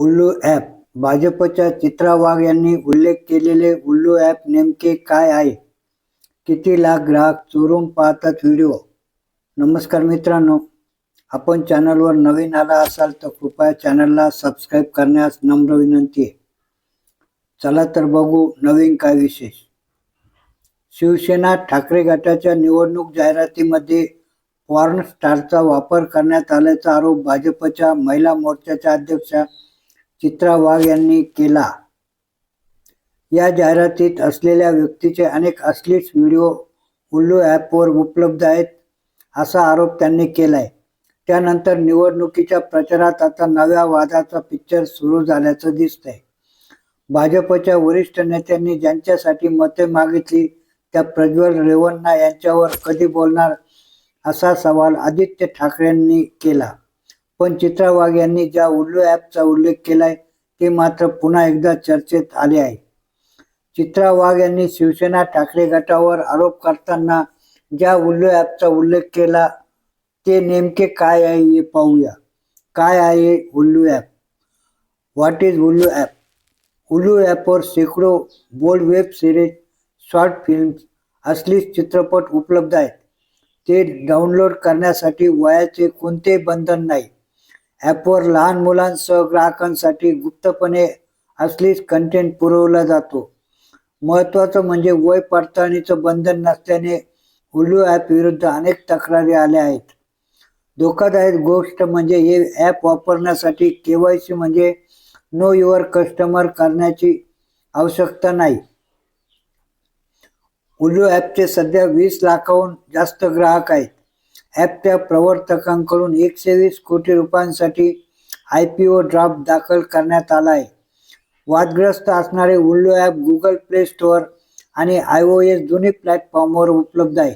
उल्लू ॲप. भाजपच्या चित्रा वाघ यांनी उल्लेख केलेले उल्लू ॲप नेमके काय आहे? किती लाख ग्राहक चोरून पाहतात व्हिडिओ? नमस्कार मित्रांनो आपण चॅनलवर नवीन आला असाल तर कृपया चॅनलला सबस्क्राईब करण्यास नम्र विनंती आहे. चला तर बघू नवीन काय विशेष. शिवसेना ठाकरे गटाच्या निवडणूक जाहिरातीमध्ये पॉर्न स्टारचा वापर करण्यात आल्याचा आरोप भाजपच्या महिला मोर्चाच्या अध्यक्षा चित्रा वाघ यांनी केला. या जाहिरातीत असलेल्या व्यक्तीचे अनेक असलीच व्हिडिओ उल्लू ॲपवर उपलब्ध आहेत असा आरोप त्यांनी केलाय. त्यानंतर निवडणुकीच्या प्रचारात आता नव्या वादाचा पिक्चर सुरू झाल्याचं दिसतंय. भाजपच्या वरिष्ठ नेत्यांनी ज्यांच्यासाठी मते मागितली त्या प्रज्वल रेवन्ना यांच्यावर कधी बोलणार असा सवाल आदित्य ठाकरेंनी केला. पण चित्रा वाघ यांनी ज्या उल्लू ॲपचा उल्लेख केलाय ते मात्र पुन्हा एकदा चर्चेत आले आहे. चित्रा वाघ यांनी शिवसेना ठाकरे गटावर आरोप करताना ज्या उल्लू ॲपचा उल्लेख केला ते नेमके काय आहे हे पाहूया. काय आहे Ullu app? What is Ullu app? Ullu ॲपवर शेकडो bold web series short films असलीच चित्रपट उपलब्ध आहेत. ते डाउनलोड करण्यासाठी वयाचे कोणतेही बंधन नाही. ॲपवर लहान मुलांसह ग्राहकांसाठी गुप्तपणे असलीच कंटेंट पुरवला जातो. महत्त्वाचं म्हणजे वय पडताळणीचं बंधन नसल्याने हुलू ॲप विरुद्ध अनेक तक्रारी आल्या आहेत. धोकादायक गोष्ट म्हणजे हे ॲप वापरण्यासाठी के वाय सी म्हणजे नो युअर कस्टमर करण्याची आवश्यकता नाही. हुलू ॲपचे सध्या वीस लाखाहून जास्त ग्राहक आहेत. ॲपच्या प्रवर्तकांकडून एकशे वीस कोटी रुपयांसाठी आय पी ओ ड्राफ्ट दाखल करण्यात आला आहे. वादग्रस्त असणारे Ullu app Google Play Store आणि आय ओ एस दोन्ही प्लॅटफॉर्मवर उपलब्ध आहे.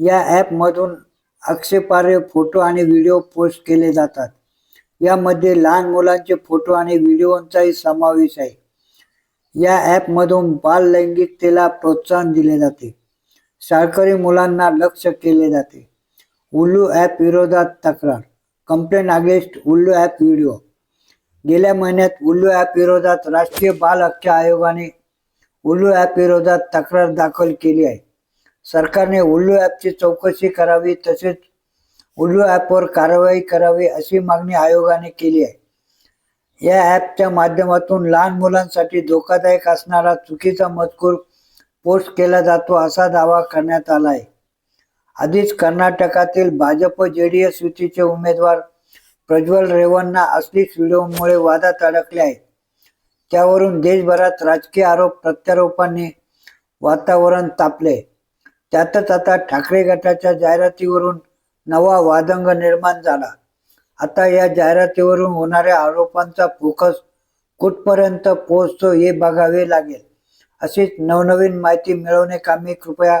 या ॲपमधून आक्षेपार्ह फोटो आणि व्हिडिओ पोस्ट केले जातात. यामध्ये लहान मुलांचे फोटो आणि व्हिडिओंचाही समावेश आहे. या ॲपमधून बाल लैंगिकतेला प्रोत्साहन दिले जाते. शाळकरी मुलांना लक्ष केले जाते. उल्लू ॲप विरोधात तक्रार. Complaint against Ullu app video गेल्या महिन्यात उल्लू ॲप विरोधात राष्ट्रीय बाल हक्क आयोगाने उल्लू ॲप विरोधात तक्रार दाखल केली आहे. सरकारने उल्लू ॲपची चौकशी करावी तसेच उल्लू ॲपवर कारवाई करावी अशी मागणी आयोगाने केली आहे. या ॲपच्या माध्यमातून लहान मुलांसाठी धोकादायक असणारा चुकीचा मजकूर पोस्ट केला जातो असा दावा करण्यात आला आहे. आधीच कर्नाटकातील भाजप जे डी एस युतीचे उमेदवार प्रज्वल रेवन्ना असलीच व्हिडिओमुळे वादात अडकले आहेत. त्यावरून देशभरात राजकीय आरोप प्रत्यारोपांनी वातावरण तापले. त्यातच आता ठाकरे गटाच्या जाहिरातीवरून नवा वादंग निर्माण झाला. आता या जाहिरातीवरून होणाऱ्या आरोपांचा फोकस कुठपर्यंत पोहोचतो हे बघावे लागेल. अशीच नवनवीन माहिती मिळवणे कामी कृपया